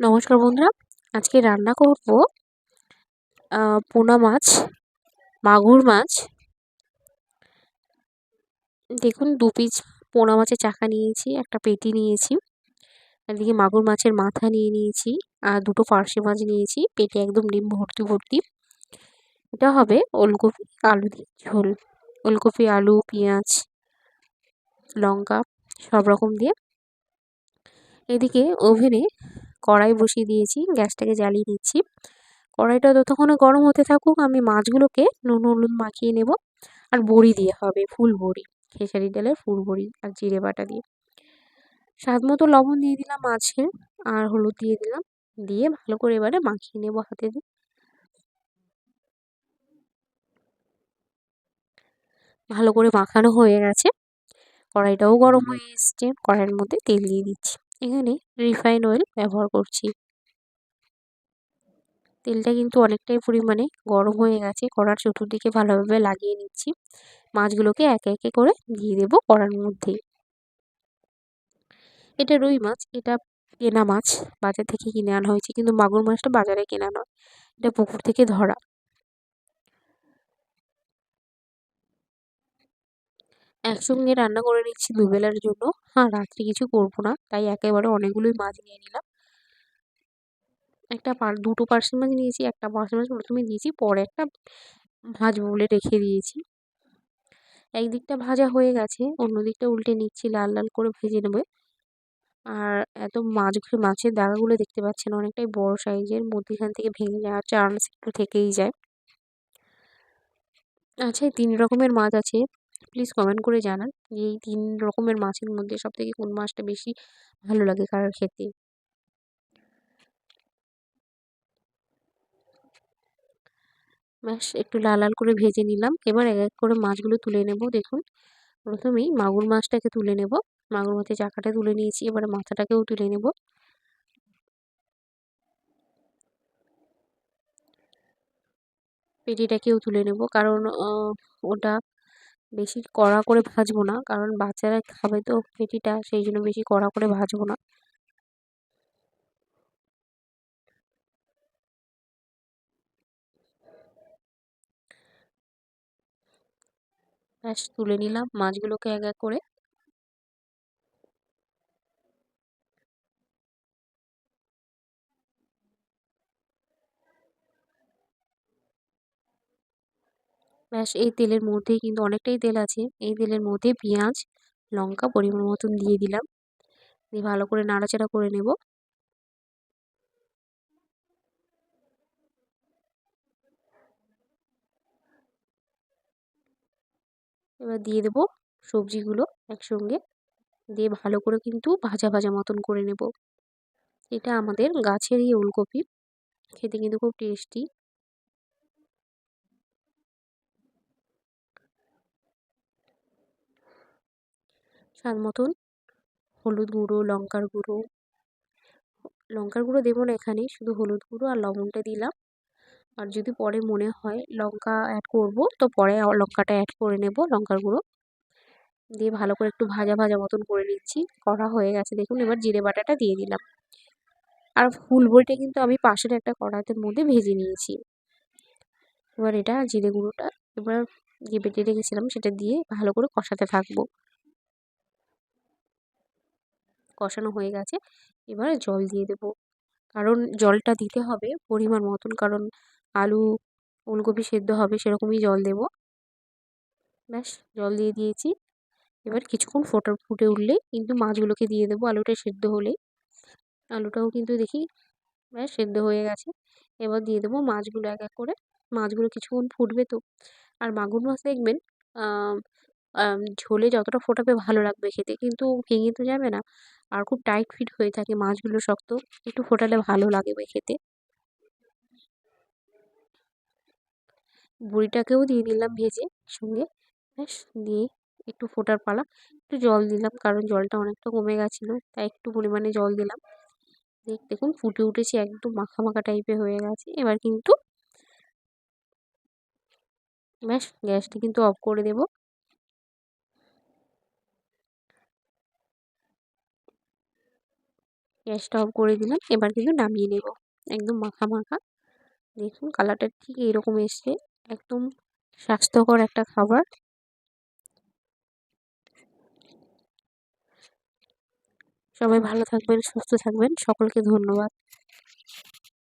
নমস্কার বন্ধুরা, আজকে রান্না করব পোনা মাছ, মাগুর মাছ। দেখুন, দু পিস পোনা মাছের চাকা নিয়েছি, একটা পেটি নিয়েছি এদিকে মাগুর মাছের মাথা নিয়ে নিয়েছি, আর দুটো পার্শে মাছ নিয়েছি, পেটে একদম ডিম ভর্তি ভর্তি। এটা হবে ওলকপি, আলু দিয়ে ঝোল। ওলকপি, আলু, পেঁয়াজ, লঙ্কা, সব রকম দিয়ে। এদিকে ওভেনে কড়াই বসিয়ে দিয়েছি, গ্যাসটাকে জ্বালিয়ে দিচ্ছি কড়াইটা ততক্ষণে গরম হতে থাকুক, আমি মাছগুলোকে নুন, হলুদ মাখিয়ে নেব আর বড়ি দিয়ে হবে, ফুল বড়ি, খেসারি ডালের ফুল বড়ি আর জিরে বাটা দিয়ে। স্বাদ মতো লবণ দিয়ে দিলাম মাছে আর হলুদ দিয়ে দিলাম, দিয়ে ভালো করে এবারে মাখিয়ে নেব হাতে দিয়ে। ভালো করে মাখানো হয়ে গেছে, কড়াইটাও গরম হয়ে এসছে, কড়াইয়ের মধ্যে তেল দিয়ে দিচ্ছি। এখানে রিফাইন অয়েল ব্যবহার করছি। তেলটা কিন্তু অনেকটাই পরিমাণে গরম হয়ে গেছে, কড়ার চতুর্দিকে ভালোভাবে লাগিয়ে নিচ্ছি। মাছগুলোকে একে একে করে দিয়ে দেবো কড়ার মধ্যে। এটা রুই মাছ, এটা কেনা মাছ, বাজার থেকে কিনে আনা হয়েছে, কিন্তু মাগুর মাছটা বাজারে কেনা নয়, এটা পুকুর থেকে ধরা। একসঙ্গে রান্না করে নিচ্ছি দুবেলার জন্য। হ্যাঁ রাত্রে কিছু করব না, তাই একেবারে অনেকগুলোই মাছ নিয়ে নিলাম। একটা দুটো পার্সেল মাছ নিয়েছি, একটা পার্সেল মাছ প্রথমে দিয়েছি পরে একটা ভাজবো বলে রেখে দিয়েছি। একদিকটা ভাজা হয়ে গেছে অন্য দিকটা উল্টে নিচ্ছি, লাল লাল করে ভেজে নেবে। আর এত মাছগুলো, মাছের দাগাগুলো দেখতে পাচ্ছেন, অনেকটাই বড় সাইজের, মধ্যেখান থেকে ভেঙে যাওয়ার চান্স একটু থেকেই যায়। আচ্ছা তিন রকমের মাছ আছে। প্লিজ কমেন্ট করে জানান এই তিন রকমের মাছের মধ্যে সবথেকে কোন মাছটা বেশি ভালো লাগে কার খেতে? ব্যাস, একটু লাল লাল করে ভেজে নিলাম। এবার এক এক করে মাছগুলো তুলে নেব, দেখুন। প্রথমেই মাগুর মাছটাকে তুলে নেব। মাগুর মাছের চাকাটা তুলে নিয়েছি, এবার মাথাটাকেও তুলে নেব। পেটিটাকেও তুলে নেব, কারণ ওটা বেশি কড়া করে ভাজবো না। কারণ বাচ্চারা খাবে তো পেটিটা, সেই জন্য বেশি কড়া করে ভাজবো না। ব্যাস, তুলে নিলাম মাছগুলোকে এক এক করে। ব্যাস, এই তেলের মধ্যেই কিন্তু অনেকটাই তেল আছে। এই তেলের মধ্যে পেঁয়াজ, লঙ্কা পরিমাণ মতন দিয়ে দিলাম। দিয়ে ভালো করে নাড়াচাড়া করে নেব। এবার দিয়ে দেবো সবজিগুলো একসঙ্গে। দিয়ে ভালো করে কিন্তু ভাজা ভাজা মতন করে নেব। এটা আমাদের গাছেরই ওলকপি। খেতে কিন্তু খুব টেস্টি। স্বাদ মতন? হলুদ গুঁড়ো, লঙ্কার গুঁড়ো? লঙ্কার গুঁড়ো দেবো না এখানে, শুধু হলুদ গুঁড়ো আর লবণটা দিলাম। আর যদি পরে মনে হয় লঙ্কা অ্যাড করব, তো পরে লঙ্কাটা অ্যাড করে নেব, লঙ্কার গুঁড়ো। দিয়ে ভালো করে একটু ভাজা ভাজা মতন করে নিচ্ছি। করা হয়ে গেছে, দেখুন এবার জিরে বাটাটা দিয়ে দিলাম। আর ফুল ফুলবড়িটা কিন্তু আমি পাশের একটা কড়াইতের মধ্যে ভেজে নিয়েছি। এবার এটা জিরে গুঁড়োটা এবার যে বেটে রেখেছিলাম সেটা দিয়ে ভালো করে কষাতে থাকব। কষানো হয়ে গেছে। এবার জল দিয়ে দেব। কারণ জলটা দিতে হবে পরিমাণ মতন। কারণ আলু ফুলকপি সেদ্ধ হবে সেরকমই জল দেব। ব্যাস, জল দিয়ে দিয়েছি। এবার কিছুক্ষণ ফোটা, ফুটে উঠলেই কিন্তু মাছগুলোকে দিয়ে দেবো আলুটা সেদ্ধ হলেই। আলুটাও কিন্তু দেখি ব্যাস সেদ্ধ হয়ে গেছে। এবার দিয়ে দেবো মাছগুলো এক এক করে। মাছগুলো কিছুক্ষণ ফুটবে তো। আর মাগুর মাছ দেখবেন ঝোলে যতটা ফোটাবে ভালো লাগবে খেতে। কিন্তু ভেঙে তো যাবে না। আর খুব টাইট ফিট হয়ে থাকে মাছগুলো শক্ত, একটু ফোটালে ভালো লাগবে খেতে। বড়িটাকেও দিয়ে দিলাম ভেজে সঙ্গে, ব্যাস দিয়ে একটু ফোটার পালা। একটু জল দিলাম কারণ জলটা অনেকটা কমে গেছিল, তাই একটু পরিমাণে জল দিলাম। দেখুন ফুটে উঠেছে, একদম মাখা মাখা টাইপের হয়ে গেছে। এবার কিন্তু ব্যাস গ্যাসটা কিন্তু অফ করে দেব। গ্যাসটা অফ করে দিলাম। এবার কিন্তু নামিয়ে নেব। একদম মাখা মাখা। দেখুন কালারটা ঠিক এরকম এসছে। একদম স্বাস্থ্যকর একটা খাবার। সবাই ভালো থাকবেন, সুস্থ থাকবেন। সকলকে ধন্যবাদ।